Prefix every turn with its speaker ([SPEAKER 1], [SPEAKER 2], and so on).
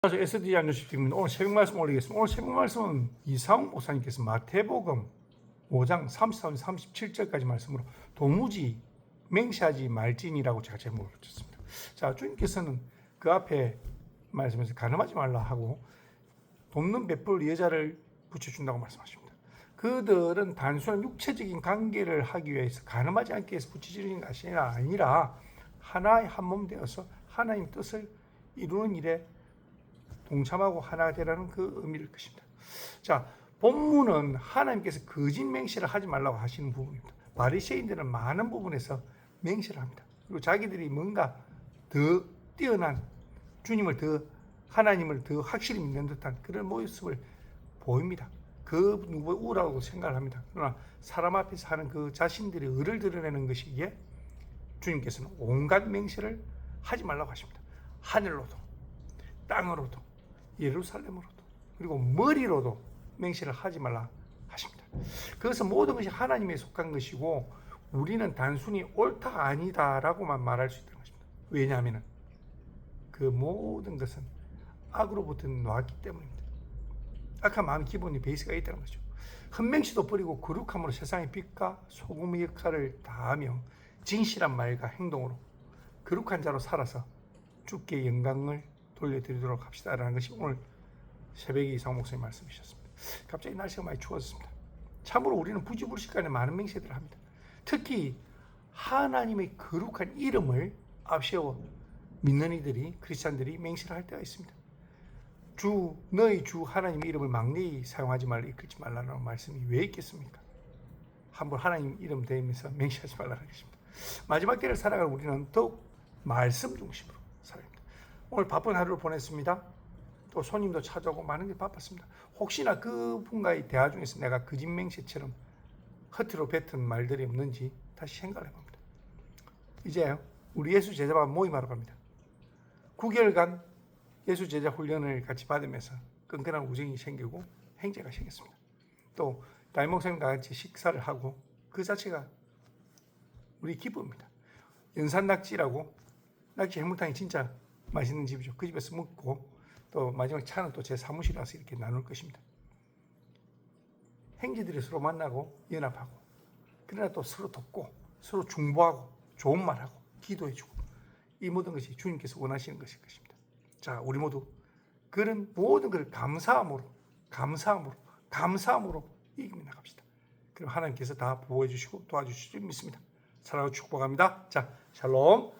[SPEAKER 1] 그래서 SD 안주식입니다. 오늘 새벽 말씀 올리겠습니다. 오늘 새벽 말씀은 이상훈 목사님께서 마태복음 5장 34, 37절까지 말씀으로 도무지 맹세하지 말지니라고 제가 제목을 붙였습니다. 자, 주님께서는 그 앞에 말씀에서 가늠하지 말라 하고 돕는 베풀 여자를 붙여준다고 말씀하십니다. 그들은 단순한 육체적인 관계를 하기 위해서 가늠하지 않기 위해서 붙여지는 것이 아니라 하나의 한 몸 되어서 하나님 뜻을 이루는 일에 동참하고 하나가 되라는 그 의미일 것입니다. 자, 본문은 하나님께서 거짓 맹세를 하지 말라고 하시는 부분입니다. 바리새인들은 많은 부분에서 맹세를 합니다. 그리고 자기들이 뭔가 더 뛰어난 주님을 더 하나님을 더 확실히 믿는 듯한 그런 모습을 보입니다. 그 누구 우라고 생각을 합니다. 그러나 사람 앞에서 하는 그 자신들의 의를 드러내는 것이기에 주님께서는 온갖 맹세를 하지 말라고 하십니다. 하늘로도 땅으로도 예루살렘으로도 그리고 머리로도 맹세를 하지 말라 하십니다. 그래서 모든 것이 하나님에 속한 것이고 우리는 단순히 옳다 아니다라고만 말할 수 있다는 것입니다. 왜냐하면 그 모든 것은 악으로부터 나왔기 때문입니다. 악한 마음 기본이 베이스가 있다는 거죠. 흠맹시도 버리고 거룩함으로 세상의 빛과 소금의 역할을 다하며 진실한 말과 행동으로 거룩한 자로 살아서 주께 영광을 돌려드리도록 합시다라는 것이 오늘 새벽에 이상 목사님 말씀이셨습니다. 갑자기 날씨가 많이 추워졌습니다. 참으로 우리는 부지불식간에 많은 맹세들을 합니다. 특히 하나님의 거룩한 이름을 앞세워 믿는 이들이 크리스찬들이 맹세를 할 때가 있습니다. 주 너희 주 하나님의 이름을 막내히 사용하지 말라 이끌지 말라는 말씀이 왜 있겠습니까? 한번 하나님 이름 대면서 맹세하지 말라는 것입니다. 마지막 때를 살아가는 우리는 더욱 말씀 중심으로 살아갑니다. 오늘 바쁜 하루를 보냈습니다. 또 손님도 찾아오고 많은 게 바빴습니다. 혹시나 그분과의 대화 중에서 내가 거짓 맹세처럼 허투루 뱉은 말들이 없는지 다시 생각을 해봅니다. 이제 우리 예수 제자반 모임하러 갑니다. 9개월간 예수 제자 훈련을 같이 받으면서 끈끈한 우정이 생기고 행제가 생겼습니다. 또 다임 목사님과 같이 식사를 하고 그 자체가 우리 기쁨입니다. 연산 낙지라고 낙지 해물탕이 진짜 맛있는 집이죠. 그 집에서 먹고 또 마지막 차는 또 제 사무실에 와서 이렇게 나눌 것입니다. 행제들이 서로 만나고 연합하고 그러나 또 서로 돕고 서로 중보하고 좋은 말하고 기도해주고 이 모든 것이 주님께서 원하시는 것일 것입니다. 자, 우리 모두 그런 모든 것을 감사함으로 감사함으로 감사함으로 이기며 나갑시다. 그럼 하나님께서 다 보호해 주시고 도와주실 줄 믿습니다. 사랑하고 축복합니다. 자, 샬롬.